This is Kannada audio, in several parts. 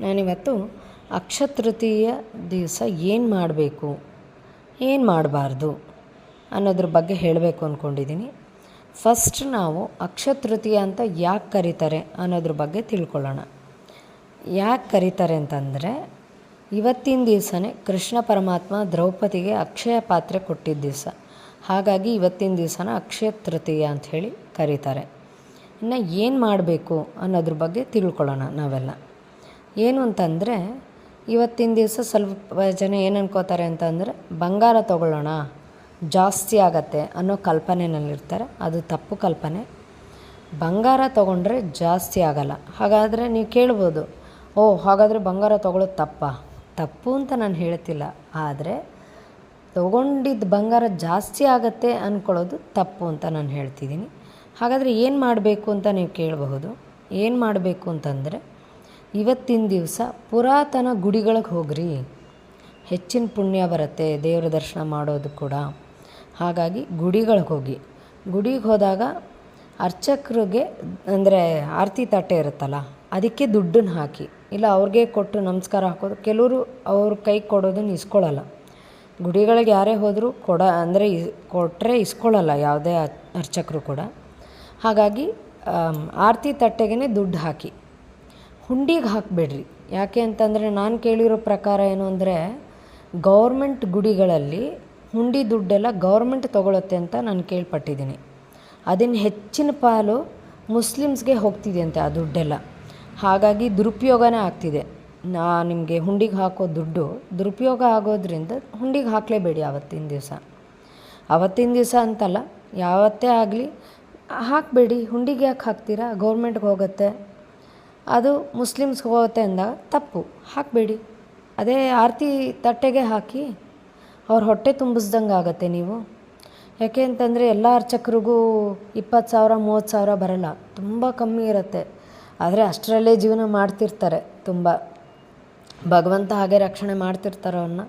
ನಾನಿವತ್ತು ಅಕ್ಷತೃತೀಯ ದಿವಸ ಏನು ಮಾಡಬೇಕು? ಏನು ಮಾಡಬಾರ್ದು? ಅನ್ನೋದ್ರ ಬಗ್ಗೆ ಹೇಳಬೇಕು ಅಂದ್ಕೊಂಡಿದ್ದೀನಿ ಫಸ್ಟ್ ನಾವು ಅಕ್ಷತೃತೀಯ ಅಂತ ಯಾಕೆ ಕರೀತಾರೆ ಅನ್ನೋದ್ರ ಬಗ್ಗೆ ತಿಳ್ಕೊಳ್ಳೋಣ. ಯಾಕೆ ಕರೀತಾರೆ ಅಂತಂದರೆ, ಇವತ್ತಿನ ದಿವಸನೇ ಕೃಷ್ಣ ಪರಮಾತ್ಮ ದ್ರೌಪದಿಗೆ ಅಕ್ಷಯ ಪಾತ್ರೆ ಕೊಟ್ಟಿದ್ದ ದಿವಸ. ಹಾಗಾಗಿ ಇವತ್ತಿನ ದಿವಸನ ಅಕ್ಷಯ ಅಂತ ಹೇಳಿ ಕರೀತಾರೆ. ಇನ್ನು ಏನು ಮಾಡಬೇಕು ಅನ್ನೋದ್ರ ಬಗ್ಗೆ ತಿಳ್ಕೊಳ್ಳೋಣ ನಾವೆಲ್ಲ. ಏನು ಅಂತಂದರೆ, ಇವತ್ತಿನ ದಿವಸ ಸ್ವಲ್ಪ ಜನ ಏನು ಅನ್ಕೋತಾರೆ ಅಂತಂದರೆ, ಬಂಗಾರ ತೊಗೊಳ್ಳೋಣ, ಜಾಸ್ತಿ ಆಗತ್ತೆ ಅನ್ನೋ ಕಲ್ಪನೆಯಲ್ಲಿರ್ತಾರೆ ಅದು ತಪ್ಪು ಕಲ್ಪನೆ. ಬಂಗಾರ ತೊಗೊಂಡ್ರೆ ಜಾಸ್ತಿ ಆಗಲ್ಲ. ಹಾಗಾದರೆ ನೀವು ಕೇಳ್ಬೋದು, ಓ, ಹಾಗಾದರೆ ಬಂಗಾರ ತಗೊಳ್ಳೋದು ತಪ್ಪಾ? ತಪ್ಪು ಅಂತ ನಾನು ಹೇಳ್ತಿಲ್ಲ. ಆದರೆ ತೊಗೊಂಡಿದ್ದ ಬಂಗಾರ ಜಾಸ್ತಿ ಆಗತ್ತೆ ಅಂದ್ಕೊಳ್ಳೋದು ತಪ್ಪು ಅಂತ ನಾನು ಹೇಳ್ತಿದ್ದೀನಿ. ಹಾಗಾದರೆ ಏನು ಮಾಡಬೇಕು ಅಂತ ನೀವು ಕೇಳಬಹುದು? ಏನು ಮಾಡಬೇಕು ಅಂತಂದರೆ ಇವತ್ತಿನ ದಿವಸ ಪುರಾತನ ಗುಡಿಗಳಿಗೆ ಹೋಗ್ರಿ. ಹೆಚ್ಚಿನ ಪುಣ್ಯ ಬರುತ್ತೆ ದೇವರ ದರ್ಶನ ಮಾಡೋದು ಕೂಡ. ಹಾಗಾಗಿ ಗುಡಿಗಳಿಗೆ ಹೋಗಿ. ಗುಡಿಗೆ ಹೋದಾಗ ಅರ್ಚಕರಿಗೆ ಅಂದರೆ ಆರತಿ ತಟ್ಟೆ ಇರುತ್ತಲ್ಲ, ಅದಕ್ಕೆ ದುಡ್ಡನ್ನು ಹಾಕಿ. ಇಲ್ಲ, ಅವ್ರಿಗೆ ಕೊಟ್ಟು ನಮಸ್ಕಾರ ಹಾಕೋದು. ಕೆಲವರು ಅವ್ರ ಕೈ ಕೊಡೋದನ್ನು ಇಸ್ಕೊಳ್ಳಲ್ಲ ಗುಡಿಗಳಿಗೆ ಯಾರೇ ಹೋದರೂ ಕೊಡ, ಅಂದರೆ ಕೊಟ್ಟರೆ ಇಸ್ಕೊಳ್ಳಲ್ಲ ಯಾವುದೇ ಅರ್ಚಕರು ಕೂಡ. ಹಾಗಾಗಿ ಆರತಿ ತಟ್ಟೆಗೆ ದುಡ್ಡು ಹಾಕಿ. ಹುಂಡಿಗೆ ಹಾಕಬೇಡ್ರಿ. ಯಾಕೆ ಅಂತಂದರೆ ನಾನು ಕೇಳಿರೋ ಪ್ರಕಾರ ಏನು ಅಂದರೆ, ಗೌರ್ಮೆಂಟ್ ಗುಡಿಗಳಲ್ಲಿ ಹುಂಡಿ ದುಡ್ಡೆಲ್ಲ ಗೌರ್ಮೆಂಟ್ ತೊಗೊಳುತ್ತೆ ಅಂತ ನಾನು ಕೇಳ್ಪಟ್ಟಿದ್ದೀನಿ. ಅದನ್ನು ಹೆಚ್ಚಿನ ಪಾಲು ಮುಸ್ಲಿಮ್ಸ್ಗೆ ಹೋಗ್ತಿದೆಯಂತೆ ಆ ದುಡ್ಡೆಲ್ಲ. ಹಾಗಾಗಿ ದುರುಪಯೋಗನೇ ಆಗ್ತಿದೆ. ನಾ ನಿಮಗೆ ಹುಂಡಿಗೆ ಹಾಕೋ ದುಡ್ಡು ದುರುಪಯೋಗ ಆಗೋದ್ರಿಂದ ಹುಂಡಿಗೆ ಹಾಕಲೇಬೇಡಿ ಆವತ್ತಿನ ದಿವಸ. ಆವತ್ತಿನ ದಿವಸ ಅಂತಲ್ಲ, ಯಾವತ್ತೇ ಆಗಲಿ, ಹಾಕಬೇಡಿ. ಹುಂಡಿಗೆ ಯಾಕೆ ಹಾಕ್ತೀರಾ? ಗೌರ್ಮೆಂಟ್ಗೆ ಹೋಗುತ್ತೆ. ಅದು ಮುಸ್ಲಿಮ್ಸ್ಗೆ ಹೋಗುತ್ತೆ ಅಂದಾಗ ತಪ್ಪು. ಹಾಕಬೇಡಿ. ಅದೇ ಆರತಿ ತಟ್ಟೆಗೆ ಹಾಕಿ ಅವ್ರ ಹೊಟ್ಟೆ ತುಂಬಿಸ್ದಂಗೆ ಆಗುತ್ತೆ ನೀವು. ಯಾಕೆ ಅಂತಂದರೆ ಎಲ್ಲ ಅರ್ಚಕರಿಗೂ ಇಪ್ಪತ್ತು ಸಾವಿರ, ಮೂವತ್ತು ಸಾವಿರ ಬರಲ್ಲ. ತುಂಬ ಕಮ್ಮಿ ಇರುತ್ತೆ. ಆದರೆ ಅಷ್ಟರಲ್ಲೇ ಜೀವನ ಮಾಡ್ತಿರ್ತಾರೆ ತುಂಬ. ಭಗವಂತ ಹಾಗೆ ರಕ್ಷಣೆ ಮಾಡ್ತಿರ್ತಾರೆ ಅವ್ರನ್ನ.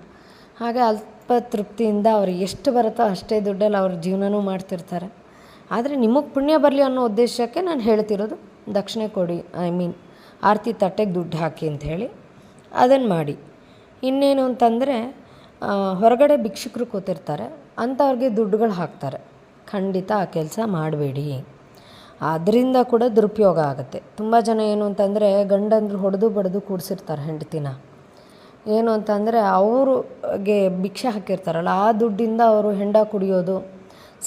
ಹಾಗೆ ಅಲ್ಪ ತೃಪ್ತಿಯಿಂದ ಅವ್ರಿಗೆ ಎಷ್ಟು ಬರುತ್ತೋ ಅಷ್ಟೇ ದುಡ್ಡಲ್ಲಿ ಅವ್ರ ಜೀವನನೂ ಮಾಡ್ತಿರ್ತಾರೆ. ಆದರೆ ನಿಮಗೆ ಪುಣ್ಯ ಬರಲಿ ಅನ್ನೋ ಉದ್ದೇಶಕ್ಕೆ ನಾನು ಹೇಳ್ತಿರೋದು ದಕ್ಷಿಣೆ ಕೊಡಿ, ಐ ಮೀನ್. ಆರತಿ ತಟ್ಟೆಗೆ ದುಡ್ಡು ಹಾಕಿ ಅಂತ ಹೇಳಿ ಅದನ್ನು ಮಾಡಿ. ಇನ್ನೇನು ಅಂತಂದರೆ ಹೊರಗಡೆ ಭಿಕ್ಷುಕರು ಕೂತಿರ್ತಾರೆ, ಅಂಥವ್ರಿಗೆ ದುಡ್ಡುಗಳು ಹಾಕ್ತಾರೆ. ಖಂಡಿತ ಆ ಕೆಲಸ ಮಾಡಬೇಡಿ. ಅದರಿಂದ ಕೂಡ ದುರುಪಯೋಗ ಆಗುತ್ತೆ. ತುಂಬ ಜನ ಏನು ಅಂತಂದರೆ, ಗಂಡಂದ್ರು ಹೊಡೆದು ಬಡಿದು ಕೂಡಿಸಿರ್ತಾರೆ ಹೆಂಡತಿನ. ಏನು ಅಂತಂದರೆ, ಅವ್ರಿಗೆ ಭಿಕ್ಷೆ ಹಾಕಿರ್ತಾರಲ್ಲ, ಆ ದುಡ್ಡಿಂದ ಅವರು ಹೆಂಡ ಕುಡಿಯೋದು,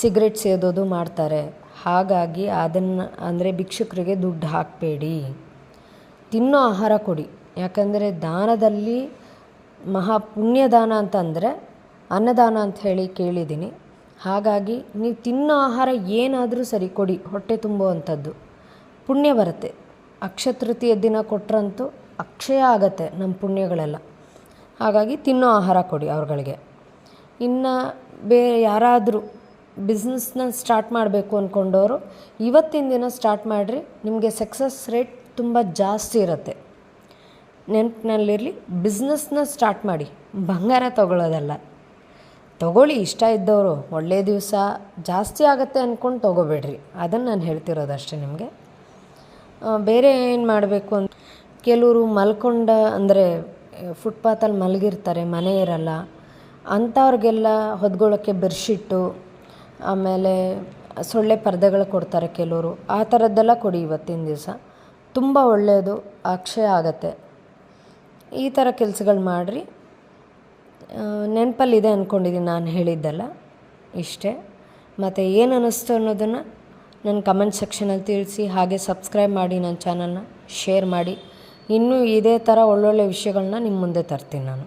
ಸಿಗರೇಟ್ ಸೇದೋದು ಮಾಡ್ತಾರೆ. ಹಾಗಾಗಿ ಅದನ್ನು, ಅಂದರೆ ಭಿಕ್ಷುಕರಿಗೆ ದುಡ್ಡು ಹಾಕಬೇಡಿ. ತಿನ್ನೋ ಆಹಾರ ಕೊಡಿ. ಯಾಕಂದರೆ ದಾನದಲ್ಲಿ ಮಹಾ ಪುಣ್ಯದಾನ ಅಂತಂದರೆ ಅನ್ನದಾನ ಅಂತ ಹೇಳಿ ಕೇಳಿದ್ದೀನಿ. ಹಾಗಾಗಿ ನೀವು ತಿನ್ನೋ ಆಹಾರ ಏನಾದರೂ ಸರಿ ಕೊಡಿ, ಹೊಟ್ಟೆ ತುಂಬುವಂಥದ್ದು ಪುಣ್ಯ ಬರುತ್ತೆ. ಅಕ್ಷತೃತೀಯ ದಿನ ಕೊಟ್ರಂತೂ ಅಕ್ಷಯ ಆಗತ್ತೆ ನಮ್ಮ ಪುಣ್ಯಗಳೆಲ್ಲ. ಹಾಗಾಗಿ ತಿನ್ನೋ ಆಹಾರ ಕೊಡಿ ಅವ್ರುಗಳಿಗೆ. ಇನ್ನು ಬೇರೆ ಯಾರಾದರೂ ಬಿಸ್ನೆಸ್ನ ಸ್ಟಾರ್ಟ್ ಮಾಡಬೇಕು ಅಂದ್ಕೊಂಡವರು ಇವತ್ತಿನ ದಿನ ಸ್ಟಾರ್ಟ್ ಮಾಡಿರಿ, ನಿಮಗೆ ಸಕ್ಸಸ್ ರೇಟ್ ತುಂಬ ಜಾಸ್ತಿ ಇರುತ್ತೆ. ನೆನಪಿನಲ್ಲಿರಲಿ ಬಿಸ್ನೆಸ್ನ ಸ್ಟಾರ್ಟ್ ಮಾಡಿ, ಬಂಗಾರ ತೊಗೊಳ್ಳೋದಲ್ಲ ತೊಗೊಳ್ಳಿ, ಇಷ್ಟ ಇದ್ದವರು ಒಳ್ಳೆಯ ದಿವಸ, ಜಾಸ್ತಿ ಆಗುತ್ತೆ ಅಂದ್ಕೊಂಡು ತೊಗೋಬೇಡ್ರಿ. ಅದನ್ನು ನಾನು ಹೇಳ್ತಿರೋದಷ್ಟೇ ನಿಮಗೆ. ಬೇರೆ ಏನು ಮಾಡಬೇಕು ಅಂತ ಕೆಲವರು ಮಲ್ಕೊಂಡ, ಅಂದರೆ ಫುಟ್ಪಾತಲ್ಲಿ ಮಲಗಿರ್ತಾರೆ, ಮನೆ ಇರಲ್ಲ. ಅಂಥವ್ರಿಗೆಲ್ಲ ಹೊದ್ಕೊಳ್ಳೋಕ್ಕೆ ಬೆಡ್ಶೀಟು ಆಮೇಲೆ ಸೊಳ್ಳೆ ಪರ್ದೆಗಳು ಕೊಡ್ತಾರೆ ಕೆಲವರು. ಆ ಥರದ್ದೆಲ್ಲ ಕೊಡಿ ಇವತ್ತಿನ ದಿವಸ. ತುಂಬ ಒಳ್ಳೆಯದು, ಅಕ್ಷಯ ಆಗತ್ತೆ. ಈ ಥರ ಕೆಲಸಗಳು ಮಾಡಿರಿ. ನೆನಪಲ್ಲಿದೆ ಅಂದ್ಕೊಂಡಿದ್ದೀನಿ ನಾನು ಹೇಳಿದ್ದೆಲ್ಲ, ಇಷ್ಟೇ. ಮತ್ತು ಏನು ಅನ್ನಿಸ್ತು ಅನ್ನೋದನ್ನು ನನ್ನ ಕಮೆಂಟ್ ಸೆಕ್ಷನಲ್ಲಿ ತಿಳಿಸಿ, ಹಾಗೆ ಸಬ್ಸ್ಕ್ರೈಬ್ ಮಾಡಿ ನನ್ನ ಚಾನಲ್ನ, ಶೇರ್ ಮಾಡಿ. ಇನ್ನೂ ಇದೇ ಥರ ಒಳ್ಳೊಳ್ಳೆ ವಿಷಯಗಳನ್ನ ನಿಮ್ಮ ಮುಂದೆ ತರ್ತೀನಿ ನಾನು.